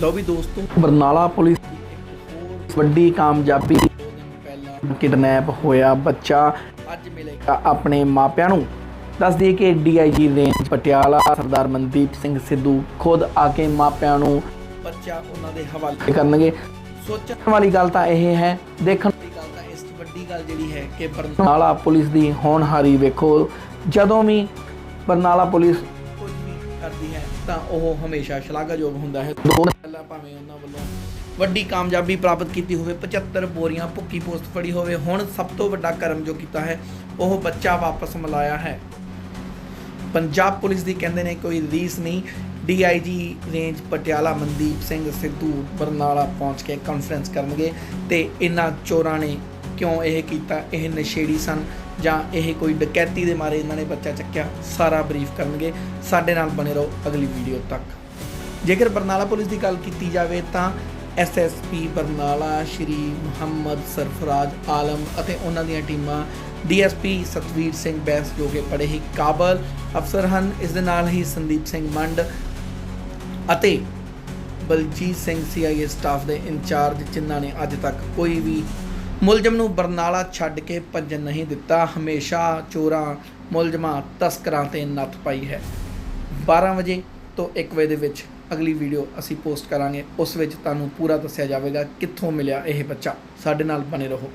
ਲਓ ਵੀ ਦੋਸਤੋ। ਬਰਨਾਲਾ ਪੁਲਿਸ ਵੱਡੀ ਕਾਮਯਾਬੀ ਕਿਡਨੈਪ ਹੋਇਆ ਬੱਚਾ। ਅੱਜ ਮਿਲੇਗਾ ਆਪਣੇ ਮਾਪਿਆਂ ਨੂੰ। ਦੱਸ ਦਈਏ ਕਿ ਡੀਆਈਜੀ ਰੇਂਜ ਪਟਿਆਲਾ ਸਰਦਾਰ ਮਨਦੀਪ ਸਿੰਘ ਸਿੱਧੂ ਖੁਦ ਆ ਕੇ ਮਾਪਿਆਂ ਨੂੰ ਬੱਚਾ ਉਹਨਾਂ ਦੇ ਹਵਾਲੇ ਕਰਨਗੇ। ਸੋਚਣ ਵਾਲੀ ਗੱਲ ਤਾਂ ਇਹ ਹੈ ਦੇਖਣ ਵਾਲੀ ਗੱਲ ਤਾਂ ਇਸ ਵੱਡੀ ਗੱਲ ਜਿਹੜੀ ਹੈ ਕਿ ਬਰਨਾਲਾ ਪੁਲਿਸ ਦੀ ਹੋਣਹਾਰੀ ਵੇਖੋ। ਜਦੋਂ ਵੀ ਬਰਨਾਲਾ ਪੁਲਿਸ ਕਰਦੀ ਹੈ, ਤਾਂ ਉਹ ਹਮੇਸ਼ਾ ਸ਼ਲਾਘਾਯੋਗ ਹੁੰਦਾ ਹੈ। ਦੋ ਪਹਿਲਾਂ ਭਾਵੇਂ ਉਹਨਾਂ ਵੱਲੋਂ ਵੱਡੀ ਕਾਮਯਾਬੀ ਪ੍ਰਾਪਤ ਕੀਤੀ ਹੋਵੇ 75 ਬੋਰੀਆਂ ਭੁੱਕੀ ਪੋਸਟ ਫੜੀ ਹੋਵੇ, ਹੁਣ ਸਭ ਤੋਂ ਵੱਡਾ ਕਰਮ ਜੋ ਕੀਤਾ ਹੈ, ਉਹ ਬੱਚਾ ਵਾਪਸ ਮਿਲਾਇਆ ਹੈ। ਪੰਜਾਬ ਪੁਲਿਸ ਦੀ ਕਹਿੰਦੇ ਨੇ ਕੋਈ ਰੀਸ ਨਹੀਂ। ਡੀਆਈਜੀ ਰੇਂਜ ਪਟਿਆਲਾ ਮਨਦੀਪ ਸਿੰਘ ਸਿੱਧੂ ਬਰਨਾਲਾ ਪਹੁੰਚ ਕੇ ਕਾਨਫਰੰਸ ਕਰਨਗੇ ਤੇ ਇਹਨਾਂ ਚੋਰਾਂ ਨੇ ਕਿਉਂ ਇਹ ਕੀਤਾ, ਇਹ ਨਸ਼ੇੜੀ ਸਨ? ਜਾਂ ਇਹ ਕੋਈ ਡਕੈਤੀ ਦੇ ਮਾਰੇ ਇਹਨਾਂ ਨੇ ਬੱਚਾ ਚੱਕਿਆ, ਸਾਰਾ ਬਰੀਫ ਕਰਨਗੇ। ਸਾਡੇ ਨਾਲ ਬਣੇ ਰਹੋ ਅਗਲੀ ਵੀਡੀਓ ਤੱਕ। ਜੇਕਰ ਬਰਨਾਲਾ ਪੁਲਿਸ ਦੀ ਗੱਲ ਕੀਤੀ ਜਾਵੇ ਤਾਂ ਐਸਐਸਪੀ ਬਰਨਾਲਾ ਸ਼੍ਰੀ ਮੁਹੰਮਦ ਸਰਫਰਾਜ ਆਲਮ ਅਤੇ ਉਹਨਾਂ ਦੀਆਂ ਟੀਮਾਂ ਡੀਐਸਪੀ ਸਤਵੀਰ ਸਿੰਘ ਬੈਂਸ ਜੋ ਕਿ ਬੜੇ ਹੀ ਕਾਬਲ ਅਫਸਰ ਹਨ, ਇਸ ਦੇ ਨਾਲ ਹੀ ਸੰਦੀਪ ਸਿੰਘ ਮੰਡ ਅਤੇ ਬਲਜੀਤ ਸਿੰਘ ਸੀਆਈਏ ਸਟਾਫ ਦੇ ਇੰਚਾਰਜ, ਜਿਨ੍ਹਾਂ ਨੇ ਅੱਜ ਤੱਕ ਕੋਈ ਵੀ ਮੁਲਜ਼ਮ ਨੂੰ ਬਰਨਾਲਾ ਛੱਡ ਕੇ ਭੱਜਣ ਨਹੀਂ ਦਿੱਤਾ। ਹਮੇਸ਼ਾ ਚੋਰਾਂ, ਮੁਲਜ਼ਮਾਂ ਤਸਕਰਾਂ ਤੇ ਨੱਥ ਪਾਈ ਹੈ। 12 ਵਜੇ ਤੋਂ 1 ਵਜੇ ਦੇ ਵਿੱਚ ਅਗਲੀ ਵੀਡੀਓ ਅਸੀਂ ਪੋਸਟ ਕਰਾਂਗੇ। ਉਸ ਵਿੱਚ ਤੁਹਾਨੂੰ ਪੂਰਾ ਦੱਸਿਆ ਜਾਵੇਗਾ ਕਿੱਥੋਂ ਮਿਲਿਆ ਇਹ ਬੱਚਾ। ਸਾਡੇ ਨਾਲ ਬਣੇ ਰਹੋ।